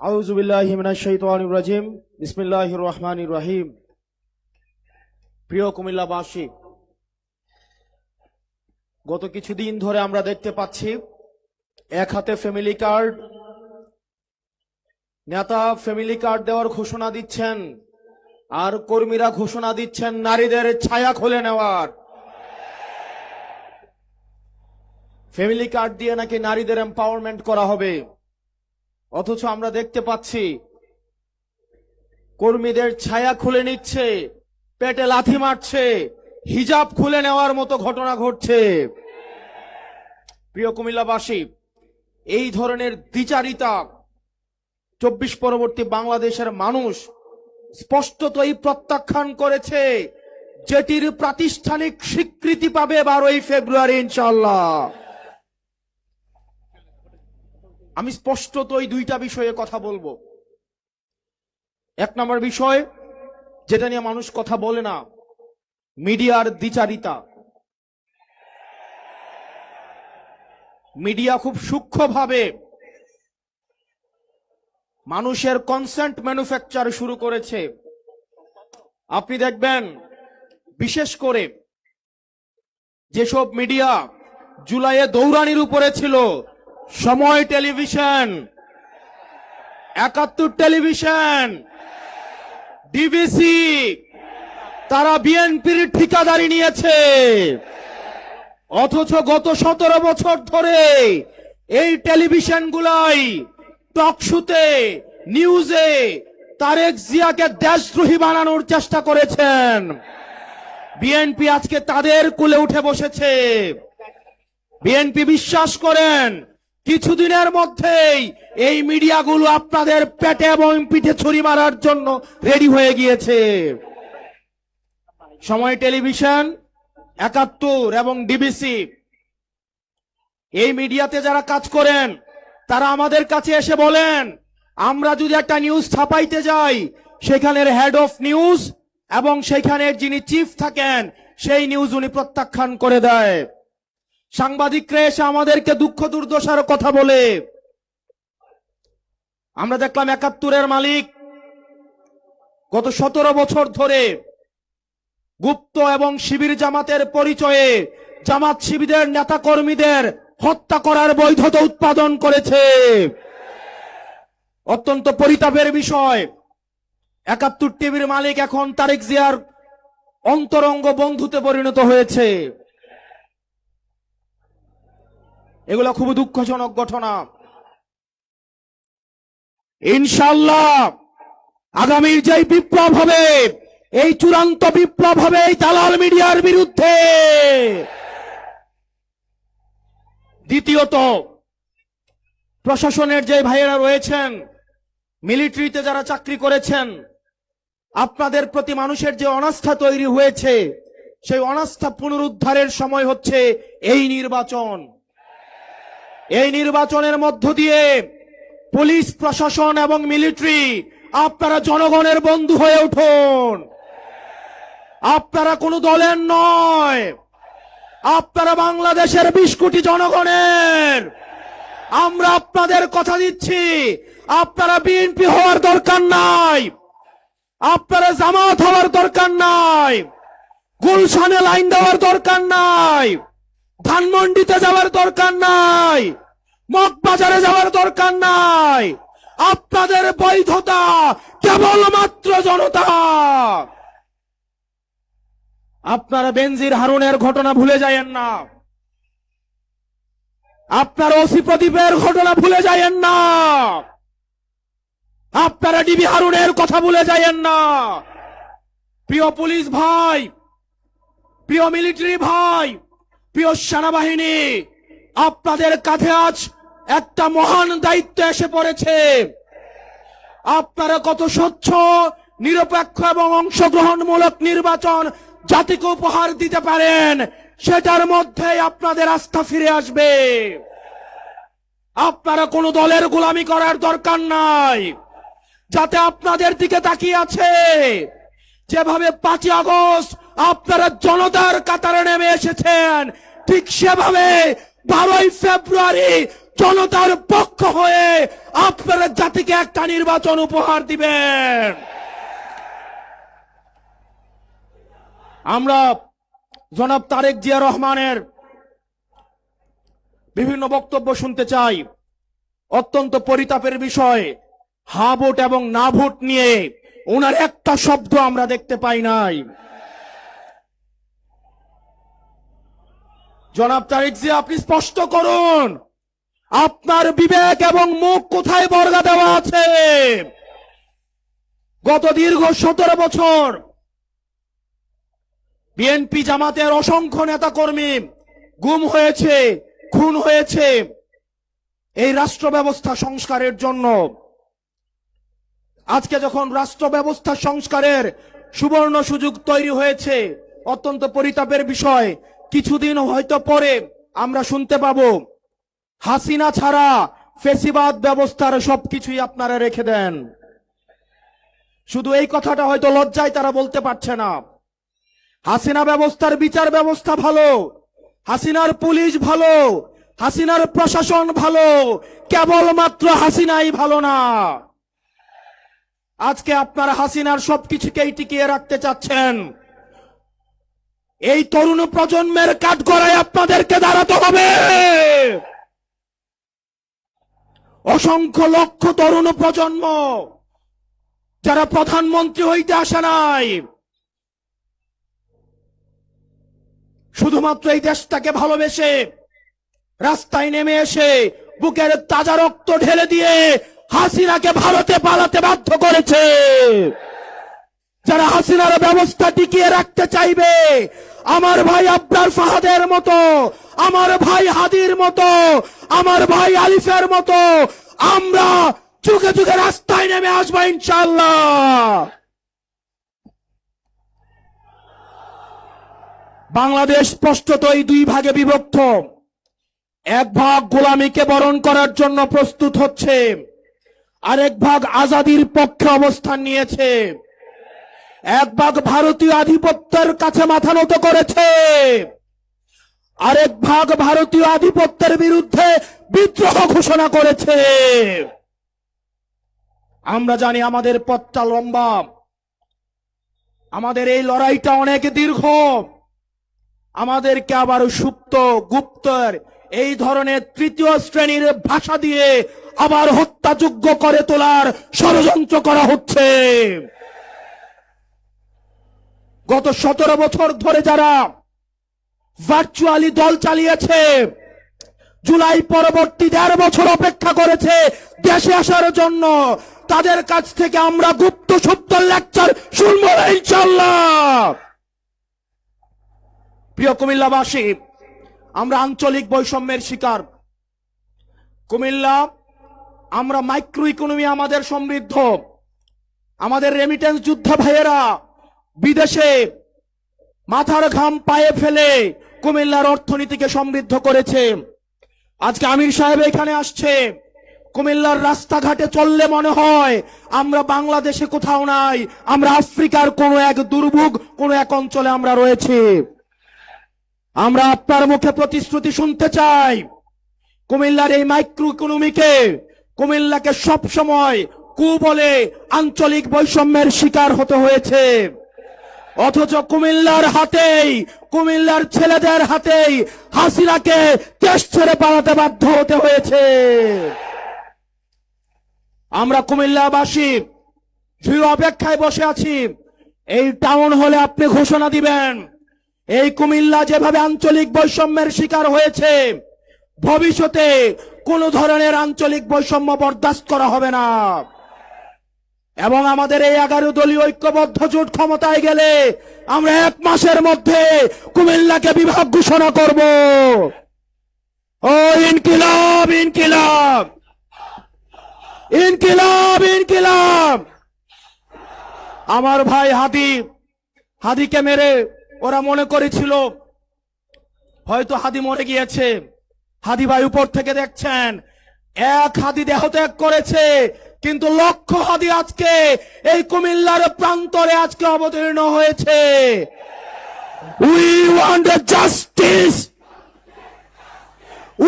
আউযু বিল্লাহি মিনাশ শাইতানির রাজিম। বিসমিল্লাহির রহমানির রহিম। প্রিয় কুমিল্লাবাসী, গত কিছুদিন ধরে আমরা দেখতে পাচ্ছি, এক হাতে ফ্যামিলি কার্ড নেতা ফ্যামিলি কার্ড দেওয়ার ঘোষণা দিচ্ছেন, আর কর্মীরা ঘোষণা দিচ্ছেন নারীদের ছায়া খুলে নেওয়ার। ফ্যামিলি কার্ড দিয়ে নাকি নারীদের এম্পাওয়ারমেন্ট করা হবে? অথচ আমরা দেখতে পাচ্ছি, কর্মীদের ছায়া খুলে নিচ্ছে, পেটে লাথি মারছে, হিজাব খুলে নেওয়ার মতো ঘটনা ঘটছে। প্রিয় কুমিল্লাবাসী, এই ধরনের দ্বিচারিতা চব্বিশ পরবর্তী বাংলাদেশের মানুষ স্পষ্টতই প্রত্যাখ্যান করেছে, যেটির প্রাতিষ্ঠানিক স্বীকৃতি পাবে বারোই ফেব্রুয়ারি ইনশাল্লাহ আমি স্পষ্টতই দুইটা বিষয়ে কথা বলব। এক নম্বর বিষয়, যেটা নিয়ে মানুষ কথা বলে না, মিডিয়ার দ্বিচারিতা। মিডিয়া খুব সূক্ষ্মভাবে মানুষের কনসেন্ট ম্যানুফ্যাকচার শুরু করেছে। আপনি দেখবেন, বিশেষ করে যেসব মিডিয়া জুলাইয়ে দৌড়ানির উপরে ছিল সময় টেলিভিশন, একাত্তর টেলিভিশন, ডিবিসি, তারা বিএনপির ঠিকাদারি নিয়েছে। অথচ গত সতেরো বছর ধরে এই টেলিভিশন গুলাই টকশুতে, নিউজে তারেক জিয়াকে দেশদ্রোহী বানানোর চেষ্টা করেছেন। বিএনপি আজকে তাদের কুলে উঠে বসেছে। বিএনপি বিশ্বাস করেন কিছুদিনের মধ্যেই এই মিডিয়াগুলো আপনাদের পেটে এবং পিঠে ছুরি মারার জন্য রেডি হয়ে গিয়েছে। সময় টেলিভিশন, একাত্তর এবং ডিবিসি। এই মিডিয়াতে যারা কাজ করেন, তারা আমাদের কাছে এসে বলেন, আমরা যদি একটা নিউজ ছাপাইতে যাই, সেখানের হেড অফ নিউজ এবং সেখানের যিনি চিফ থাকেন, সেই নিউজ উনি প্রত্যাখ্যান করে দেয়। সাংবাদিকরা এসে আমাদেরকে দুঃখ, দুর্দশার কথা বলে। আমরা দেখলাম একাত্তরের মালিক গত সতেরো বছর ধরে গুপ্ত এবং শিবির জামাতের পরিচয়ে জামাত শিবিরের নেতা কর্মীদের হত্যা করার বৈধতা উৎপাদন করেছে। অত্যন্ত পরিতাপের বিষয়। একাত্তর টিভির মালিক এখন তারেক জিয়ার অন্তরঙ্গ বন্ধুতে পরিণত হয়েছে। এগুলো খুব দুঃখজনক ঘটনা। ইনশাল্লাহ আগামীর যে বিপ্লব হবে, এই চূড়ান্ত বিপ্লব হবে এই দালাল মিডিয়ার বিরুদ্ধে। দ্বিতীয়ত, প্রশাসনের যে ভাইয়েরা রয়েছেন, মিলিটারিতে যারা চাকরি করেছেন, আপনাদের প্রতি মানুষের যে অনাস্থা তৈরি হয়েছে, সেই অনাস্থা পুনরুদ্ধারের সময় হচ্ছে এই নির্বাচন। এই নির্বাচনের মধ্য দিয়ে পুলিশ, প্রশাসন এবং মিলিটারি আপনারা জনগণের বন্ধু হয়ে উঠুন। আপনারা কোনো দলের নয়। আপনারা বাংলাদেশের বিশ কোটি জনগণের। আমরা আপনাদের কথা দিচ্ছি। আপনারা বিএনপি হওয়ার দরকার নাই। আপনারা জামাত হওয়ার দরকার নাই। গুলশানে লাইন দেওয়ার দরকার নাই। ধানমন্ডিতে যাওয়ার দরকার নাই। মগবাজারে যাওয়ার দরকার নাই। আপনাদের বৈধতা কেবলমাত্র জনতা। আপনারা বেনজির হারুনের ঘটনা ভুলে যায়েন না। আপনার ওসি প্রদীপের ঘটনা ভুলে যায়েন না। আপনারা ডিবি হারুনের কথা ভুলে যায়েন না। প্রিয় পুলিশ ভাই, প্রিয় মিলিটারি ভাই প্রিয় সেনাবাহিনী, আপনাদের কাঁধে আজ একটা মহান দায়িত্ব এসে পড়েছে। আপনারা কত স্বচ্ছ, নিরপেক্ষ এবং অংশগ্রহণমূলক নির্বাচন জাতিকে উপহার দিতে পারেন, সেটার মধ্যে আপনাদের আস্থা ফিরে আসবে। আপনারা কোনো দলের গোলামি করার দরকার নাই। যাতে আপনাদের দিকে তাকিয়ে আছে। যেভাবে পাঁচই আগস্ট আপনারা জনতার কাতারে নেমে এসেছেন। ঠিক সেভাবে বারোই ফেব্রুয়ারি জনতার পক্ষ হয়ে আপনারা জাতিকে একটা নির্বাচন উপহার দিবেন। আমরা জনাব তারেক জিয়া রহমানের বিভিন্ন বক্তব্য শুনতে চাই। অত্যন্ত পরিতাপের বিষয় হা ভোট এবং না ভোট নিয়ে। ওনার একটা শব্দ আমরা দেখতে পাই নাই। জনাব তারেক জিয়া আপনি স্পষ্ট করুন। আপনার বিবেক এবং মুখ কোথায় বর্গা দেওয়া আছে? গত দীর্ঘ সতেরো বছর বিএনপি জামাতের অসংখ্য নেতা কর্মী গুম হয়েছে, খুন হয়েছে এই রাষ্ট্র ব্যবস্থা সংস্কারের জন্য। আজকে যখন রাষ্ট্র ব্যবস্থা সংস্কারের সুবর্ণ সুযোগ তৈরি হয়েছে, অত্যন্ত পরিতাপের বিষয় কিছুদিন হয়তো পরে আমরা শুনতে পাবো, হাসিনা ছাড়া ফেসিবাদ ব্যবস্থার সবকিছুই আপনারা রেখে দেন। শুধু এই কথাটা হয়তো লজ্জায় তারা বলতে পারছে না। হাসিনা ব্যবস্থার বিচার ব্যবস্থা ভালো, হাসিনার পুলিশ ভালো, হাসিনার প্রশাসন ভালো, কেবলমাত্র হাসিনাই ভালো না। আজকে আপনারা হাসিনার সবকিছুকেই টিকিয়ে রাখতে চাচ্ছেন। এই তরুণ প্রজন্মের কাঠগড়ায় আপনাদেরকে দাঁড়াতে হবে। অসংখ্য লক্ষ তরুণ প্রজন্ম যারা প্রধানমন্ত্রী হইতে আসে নাই। শুধুমাত্র এই দেশটাকে ভালোবেসে রাস্তায় নেমে এসে বুকের তাজা রক্ত ঢেলে দিয়ে হাসিনাকে ভারতে পালাতে বাধ্য করেছে। যারা হাসিনার ব্যবস্থা টিকিয়ে রাখতে চাইবে, আমার ভাই আব্রার ফাহাদের মতো, আমার ভাই হাদির মতো, আমার ভাই আলিফের মতো, আমরা যুগে যুগে রাস্তায় নেমে আসব ইনশাল্লাহ বাংলাদেশ স্পষ্টতই দুই ভাগে বিভক্ত। এক ভাগ গোলামীকে বরণ করার জন্য প্রস্তুত হচ্ছে, আরেক ভাগ আজাদির পক্ষে অবস্থান নিয়েছে। এক ভাগ ভারতীয় আধিপত্যের কাছে মাথা নত করেছে। আরেক ভাগ ভারতীয় আধিপত্যের বিরুদ্ধে বিদ্রোহ ঘোষণা করেছে। আমরা জানি আমাদের পথটা লম্বা। আমাদের এই লড়াইটা অনেক দীর্ঘ। আমাদেরকে আবার সুপ্ত, গুপ্তর, এই ধরনের তৃতীয় শ্রেণির ভাষা দিয়ে আবার হত্যাযোগ্য করে তোলার ষড়যন্ত্র করা হচ্ছে। গত সতেরো বছর ধরে যারা ভার্চুয়ালি দল চালিয়েছে, জুলাই পরবর্তী দেড় বছর অপেক্ষা করেছে দেশে আসার জন্য। তাদের কাছ থেকে আমরা গুপ্ত সুপ্ত লেকচার শুনব ইনশাল্লাহ প্রিয় কুমিল্লাবাসী, আমরা আঞ্চলিক বৈষম্যের শিকার। কুমিল্লা, আমরা মাইক্রো ইকোনমি আমাদের সমৃদ্ধ। আমাদের রেমিটেন্স যোদ্ধা ভাইয়েরা বিদেশে মাথার ঘাম পায়ে ফেলে কুমিল্লার অর্থনীতিকে সমৃদ্ধ করেছে। আজকে আমির সাহেব এখানে আসছে। কুমিল্লার রাস্তাঘাটে চললে মনে হয় আমরা বাংলাদেশে কোথাও নাই, আমরা আফ্রিকার কোন এক দুর্ভোগ, কোন এক অঞ্চলে আমরা রয়েছি। আমরা আপনার মুখে প্রতিশ্রুতি শুনতে চাই। কুমিল্লার এই মাইক্রো ইকোনমিকে কুমিল্লাকে সব সময় কু বলে আঞ্চলিক বৈষম্যের শিকার হতে হয়েছে। অথচ কুমিল্লার হাতেই, কুমিল্লার ছেলেদের হাতেই হাসিনাকে দেশ ছেড়ে পালাতে বাধ্য হতে হয়েছে। আমরা কুমিল্লাবাসী দৃঢ় অপেক্ষায় বসে আছি। এই টাউন হলে আপনি ঘোষণা দিবেন, এই কুমিল্লা যেভাবে আঞ্চলিক বৈষম্যের শিকার হয়েছে, ভবিষ্যতে কোন ধরনের আঞ্চলিক বৈষম্য বরদাস্ত করা হবে না। এবং আমাদের এই এগারো দলীয় ঐক্যবদ্ধ জোট ক্ষমতায় গেলে আমরা এক মাসের মধ্যে কুমিল্লাকে বিভাগ ঘোষণা করব। ও ইনকিলাব ইনকিলাব। ইনকিলাব ইনকিলাব। আমার ভাই হাদি, হাদিকে মেরে ওরা মনে করেছিল, হয়তো হাদি মরে গিয়েছে। হাদি ভাই উপর থেকে দেখছেন, এক হাদি দেহ ত্যাগ করেছে কিন্তু লক্ষ হাদি আজকে, এই কুমিল্লার প্রান্তরে আজকে অবতীর্ণ হয়েছে। We want justice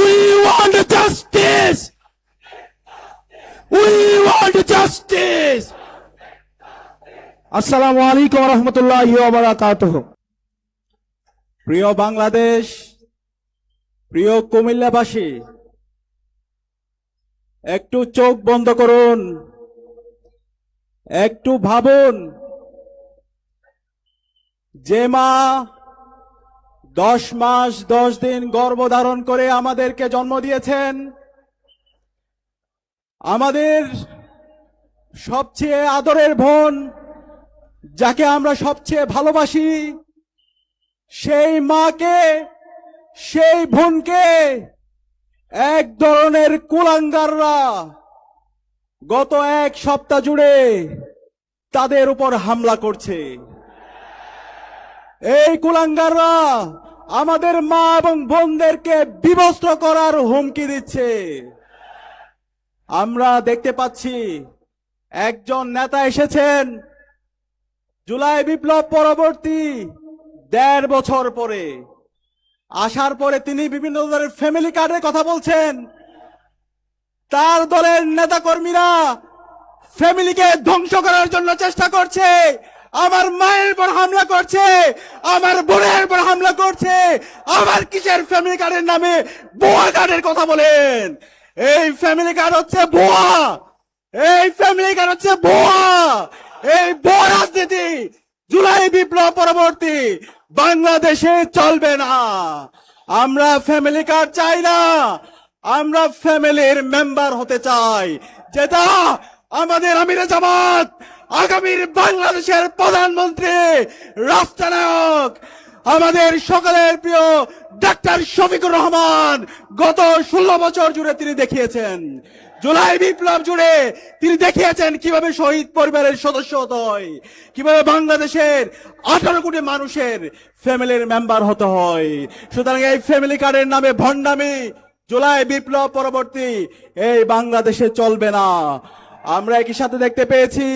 we want justice we want justice আসসালামু আলাইকুম রহমতুল্লাহ বারাকাতুহ প্রিয় বাংলাদেশ, প্রিয় কুমিল্লাবাসী একটু চোখ বন্ধ করুন। একটু ভাবুন। যে মা দশ মাস দশ দিন গর্ভধারণ করে আমাদেরকে জন্ম দিয়েছেন, আমাদের সবচেয়ে আদরের বোন যাকে আমরা সবচেয়ে ভালোবাসি, সেই মাকে, সেই বোনকে এক ধরনের কুলাঙ্গাররা গত এক সপ্তাহ জুড়ে তাদের উপর হামলা করছে। এই কুলাঙ্গাররা আমাদের মা এবং বোনদেরকে বিবস্ত্র করার হুমকি দিচ্ছে। আমরা দেখতে পাচ্ছি একজন নেতা এসেছেন জুলাই বিপ্লব পরবর্তী দেড় বছর পরে। আসার পরে তিনি বিভিন্ন ধরনের ফ্যামিলি কার্ডের কথা বলছেন। তার দলের নেতা কর্মীরা ফ্যামিলিকে ধ্বংস করার জন্য চেষ্টা করছে। আমার মায়ের উপর হামলা করছে, আমার বোনের উপর হামলা করছে, আমার কিসের ফ্যামিলি কার্ডের নামে বোয়া কার্ডের কথা বলেন? এই ফ্যামিলি কার্ড হচ্ছে বোয়া এই ফ্যামিলি কার্ড হচ্ছে বোয়া এই বোয়া রাজনীতি জুলাই বিপ্লব পরবর্তী, বাংলাদেশে চলবে না। আমরা ফ্যামিলি কার্ড চাই না। আমরা ফ্যামিলির মেম্বার হতে চাই। যেটা আমাদের আমিরে জামাত, আগামীর বাংলাদেশের প্রধানমন্ত্রী, রাষ্ট্রনায়ক, আমাদের সকলের প্রিয় ডাক্তার শফিকুর রহমান গত ষোলো বছর জুড়ে তিনি দেখিয়েছেন। জুলাই বিপ্লব জুড়ে তিনি দেখিয়েছেন কীভাবে শহীদ পরিবারের সদস্য হয়, কীভাবে বাংলাদেশের আঠারো কোটি মানুষের ফ্যামিলির মেম্বার হতে হয়। সুতরাং এই ফ্যামিলি কার্ডের নামে ভণ্ডামি, জুলাই বিপ্লব পরবর্তী এই বাংলাদেশে চলবে না। আমরা একই সাথে দেখতে পেয়েছি,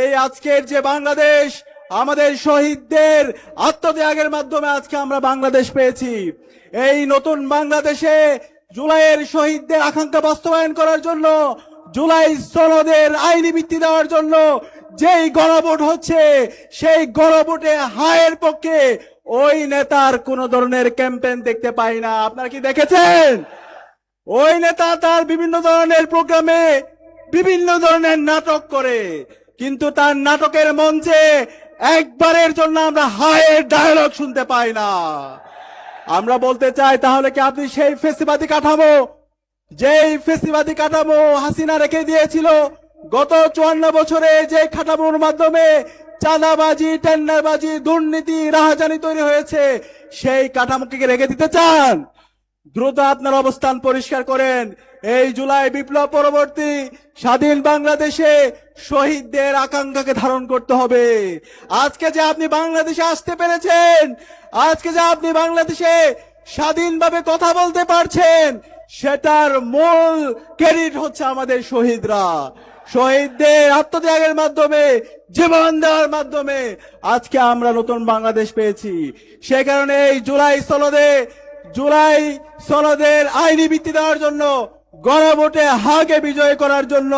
এই আজকের যে বাংলাদেশ, আমাদের শহীদদের আত্মত্যাগের মাধ্যমে আজকে আমরা বাংলাদেশ পেয়েছি। এই নতুন বাংলাদেশে জুলাইয়ের শহীদদের আকাঙ্ক্ষা বাস্তবায়ন করার জন্য, জুলাই সনদের আইনি ভিত্তি দেওয়ার জন্য যেই গণভোট হচ্ছে, সেই গণভোটে হায়ের পক্ষে ওই নেতার কোন ধরনের ক্যাম্পেইন দেখতে পাই না। আপনারা কি দেখেছেন? ওই নেতা তার বিভিন্ন ধরনের প্রোগ্রামে বিভিন্ন ধরনের নাটক করে, কিন্তু তার নাটকের মঞ্চে একবারের জন্য আমরা হায়ের ডায়লগ শুনতে পাই না। আমরা বলতে চাই তাহলে কি আপনি সেই ফেসিবাদী কাঠামো, যেই ফেসিবাদী কাঠামো হাসিনা রেখে দিয়েছিল গত চুয়ান্ন বছরে যে কাঠামোর মাধ্যমে চাঁদাবাজি, টেন্ডারবাজি, দুর্নীতি, রাহাজানি তৈরি হয়েছে, সেই কাঠামোকে রেখে দিতে চান? দ্রুত আপনার অবস্থান পরিষ্কার করেন। এই জুলাই বিপ্লব পরবর্তী স্বাধীন বাংলাদেশে শহীদদের আকাঙ্ক্ষাকে ধারণ করতে হবে। আজকে যে আপনি বাংলাদেশে আসতে পেরেছেন, আজকে যে আপনি বাংলাদেশে স্বাধীনভাবে কথা বলতে পারছেন, সেটার মূল ক্রেডিট হচ্ছে আমাদের শহীদরা। শহীদদের আত্মত্যাগের মাধ্যমে, জীবন দেওয়ার মাধ্যমে আজকে আমরা নতুন বাংলাদেশ পেয়েছি। সে কারণে এই জুলাই স্থলদে জুলাই সনদের আইনি ভিত্তি দেওয়ার জন্য গণভোটে হাগে বিজয় করার জন্য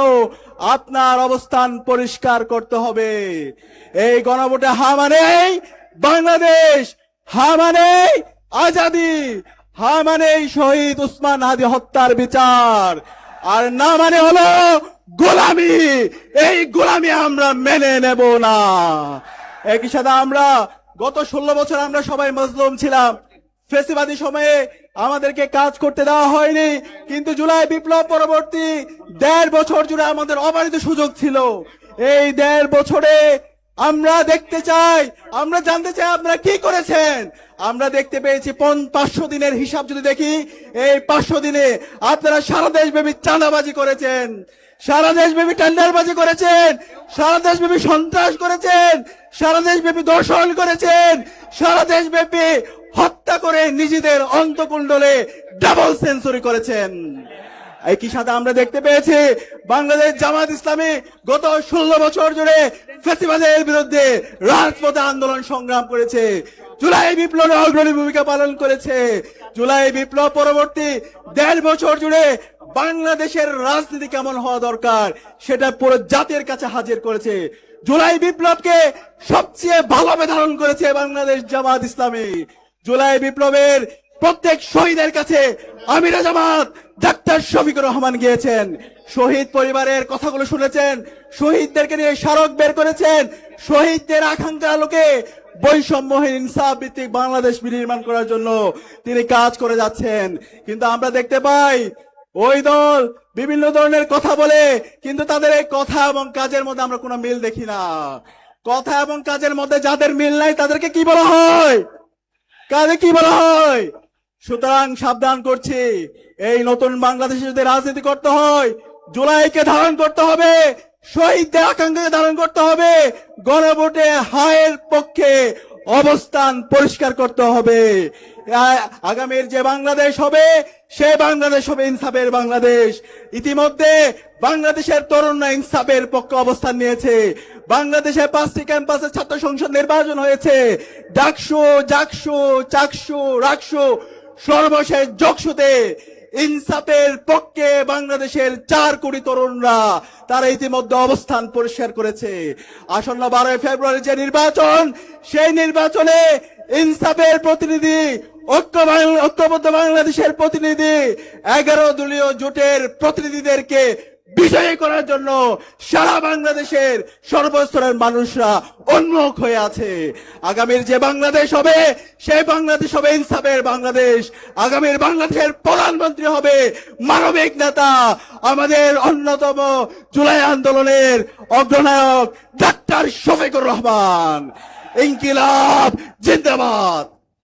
আপনার অবস্থান পরিষ্কার করতে হবে। এই গণভোটে হা মানেই বাংলাদেশ হা মানেই আজাদি হা মানেই শহীদ উসমান হাদি হত্যার বিচার। আর না মানে হলো গোলামি, এই গোলামি আমরা মেনে নেব না। একই সাথে আমরা গত ষোলো বছর আমরা সবাই মজলুম ছিলাম। ফেসিবাদী সময়ে আমাদেরকে কাজ করতে দেওয়া হয়নি, কিন্তু জুলাই বিপ্লব পরবর্তী দেড় বছর জুড়ে আমাদের অবারিত সুযোগ ছিল। এই দেড় বছরে আমরা দেখতে চাই, আমরা জানতে চাই আপনারা কি করেছেন। আমরা দেখতে পেয়েছি পাঁচশো দিনের হিসাব যদি দেখি, এই পাঁচশো দিনে আপনারা সারা দেশব্যাপী চাঁদাবাজি করেছেন, সারা দেশব্যাপী টেন্ডারবাজি করেছেন, সারা দেশব্যাপী সন্ত্রাস করেছেন, সারা দেশব্যাপী দর্শন করেছেন, সারা দেশব্যাপী হত্যা করে নিজেদের অন্তকুণ্ডলে ডাবল সেঞ্চুরি করেছেন। একই সাথে আমরা দেখতে পেয়েছি? বাংলাদেশ জামাত ইসলামী গত ষোলো বছর জুড়ে ফেসিবাদের বিরুদ্ধে রাজপথে আন্দোলন সংগ্রাম করেছে। জুলাই বিপ্লবে অগ্রণী ভূমিকা পালন করেছে। জুলাই বিপ্লব পরবর্তী দেড় বছর জুড়ে বাংলাদেশের রাজনীতি কেমন হওয়া দরকার, সেটা পুরো জাতির কাছে হাজির করেছে। জুলাই বিপ্লবকে সবচেয়ে ভালোভাবে ধারণ করেছে বাংলাদেশ জামাত ইসলামী। জুলাই বিপ্লবের প্রত্যেক শহীদের কাছে আমিরা জামাত, ডাক্তার শফিকুর রহমান গিয়েছেন। শহীদ পরিবারের কথাগুলো শুনেছেন, শহীদদেরকে নিয়ে স্মারক বের করেছেন, শহীদদের আকাঙ্ক্ষা আলোকে বৈষম্যহীন ইনসাফ ভিত্তিক বাংলাদেশ বিনির্মাণ করার জন্য তিনি কাজ করে যাচ্ছেন। কিন্তু আমরা দেখতে পাই, ওই দল বিভিন্ন ধরনের কথা বলে, কিন্তু তাদের এই কথা এবং কাজের মধ্যে আমরা কোনো মিল দেখি না। কথা এবং কাজের মধ্যে যাদের মিল নাই, তাদেরকে কি বলা হয়? কাজে কি বলা হয়? সুতরাং সাবধান করছি। এই নতুন বাংলাদেশে যদি রাজনীতি করতে হয়, জুলাইকে ধারণ করতে হবে, শহীদদের আকাঙ্ক্ষাকে ধারণ করতে হবে গণভোটে হায়ের পক্ষে অবস্থান পরিষ্কার করতে হবে। আগামীর যে বাংলাদেশ হবে সে বাংলাদেশ হবে ইনসাফের বাংলাদেশ। ইতিমধ্যে বাংলাদেশের তরুণরা ইনসাফের পক্ষে অবস্থান নিয়েছে। বাংলাদেশে পাঁচটি ক্যাম্পাসে ছাত্র সংসদ নির্বাচন হয়েছে। ডাকসু, জাকসু, চাকসু, রাকসু সর্বশেষ জকসুতে ইনসাফের পক্ষে বাংলাদেশের চার কোটি তরুণরা তারা ইতিমধ্যে অবস্থান পরিষ্কার করেছে। আসন্ন বারোই ফেব্রুয়ারি যে নির্বাচন, সেই নির্বাচনে ইনসাফের প্রতিনিধি ঐক্যবদ্ধ বাংলাদেশের প্রতিনিধি এগারো দলীয় জোটের প্রতিনিধিদেরকে বিজয়ী করার জন্য সারা বাংলাদেশের সর্বস্তরের মানুষরা উন্মুখ হয়ে আছে। আগামীর যে বাংলাদেশ হবে, সেই বাংলাদেশ হবে ইনসাফের বাংলাদেশ। আগামীর বাংলাদেশের প্রধানমন্ত্রী হবে মানবিক নেতা। আমাদের অন্যতম জুলাই আন্দোলনের অগ্রনায়ক ডাক্তার শফিকুর রহমান। ইনকিলাব, জিন্দাবাদ।